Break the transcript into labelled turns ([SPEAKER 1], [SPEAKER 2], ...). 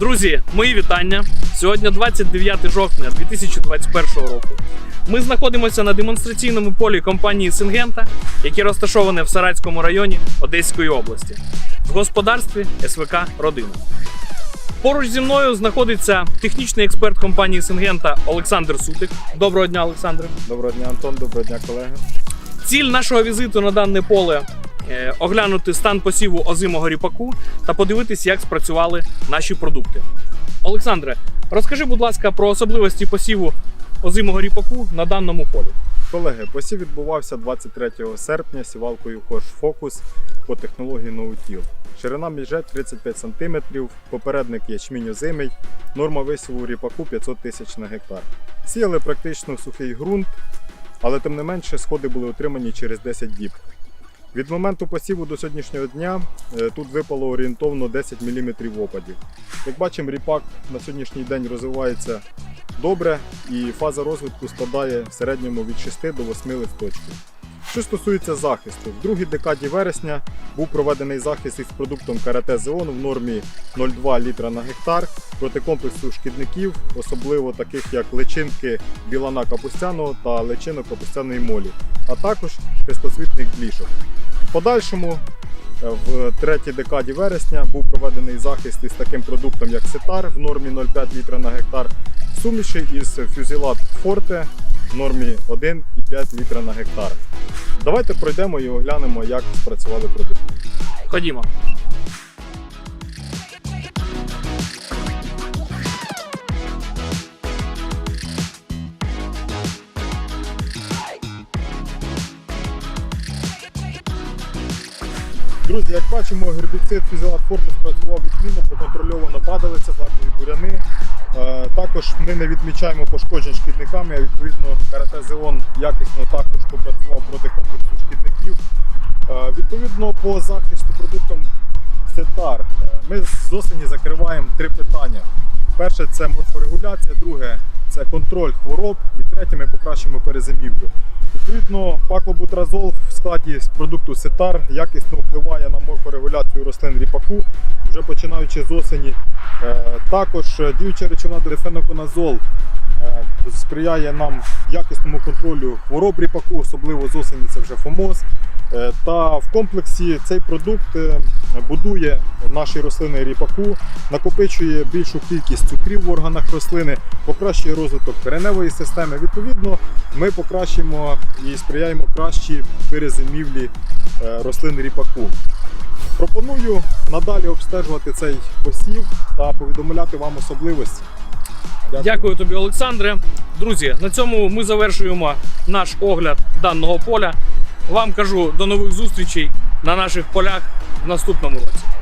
[SPEAKER 1] Друзі, мої вітання. Сьогодні 29 жовтня 2021 року. Ми знаходимося на демонстраційному полі компанії Сингента, яке розташоване в Саратському районі Одеської області, в господарстві СВК Родина. Поруч зі мною знаходиться технічний експерт компанії Сингента Олександр Сутик. Доброго дня, Олександре.
[SPEAKER 2] Доброго дня, Антон, доброго дня, колеги.
[SPEAKER 1] Ціль нашого візиту на дане поле оглянути стан посіву озимого ріпаку та подивитись, як спрацювали наші продукти. Олександре, розкажи, будь ласка, про особливості посіву озимого ріпаку на даному полі.
[SPEAKER 2] Колеги, посів відбувався 23 серпня сівалкою Horsch Focus по технології NoTill. Ширина міжет 35 см, попередник ячмінь озимий, норма висіву ріпаку 500 тисяч на гектар. Сіяли практично сухий ґрунт, але тим не менше сходи були отримані через 10 діб. Від моменту посіву до сьогоднішнього дня е, тут випало орієнтовно 10 мм опадів. Як бачимо, ріпак на сьогоднішній день розвивається добре і фаза розвитку складає в середньому від 6 до 8 листочків. Що стосується захисту, в другій декаді вересня був проведений захист із продуктом карате Зеон в нормі 0,2 літра на гектар проти комплексу шкідників, особливо таких як личинки білана капустяного та личинок капустяної молі, а також хрестосвітних блішок. В подальшому е, в третій декаді вересня був проведений захист із таким продуктом як сетар в нормі 0,5 літра на гектар, суміші із фюзілат Форте в нормі 1,5 літра на гектар. Давайте пройдемо і оглянемо, як спрацювали продукти.
[SPEAKER 1] Ходімо.
[SPEAKER 2] Друзі, як бачимо, гербіцид фюзілат Форте спрацював відмінно, проконтрольовано падалиця. Е, Також ми не відмічаємо пошкоджень шкідниками, а відповідно карате Зеон якісно також попрацював проти комплексу шкідників. Е, Відповідно, по захисту продуктом Сетар е, ми з осені закриваємо три питання. Перше це морфорегуляція, друге це контроль хвороб, і третє ми покращимо перезимівлю. Відповідно, паклобутразол в складі з продукту Сетар якісно впливає на морфорегуляцію рослин ріпаку, вже починаючи з осені. Е, Також е, діюча речовина дерефеноконазол е, сприяє нам якісному контролю хвороб ріпаку, особливо з осені це вже фомоз. Та в комплексі цей продукт будує наші рослини ріпаку, накопичує більшу кількість цукрів в органах рослини, покращує розвиток кореневої системи. Відповідно, ми покращимо і сприяємо кращій перезимівлі е, рослин ріпаку. Пропоную надалі обстежувати цей посів та повідомляти вам особливості.
[SPEAKER 1] Дякую тобі, Олександре. Друзі, на цьому ми завершуємо наш огляд даного поля. Вам кажу до нових зустрічей на наших полях в наступному році.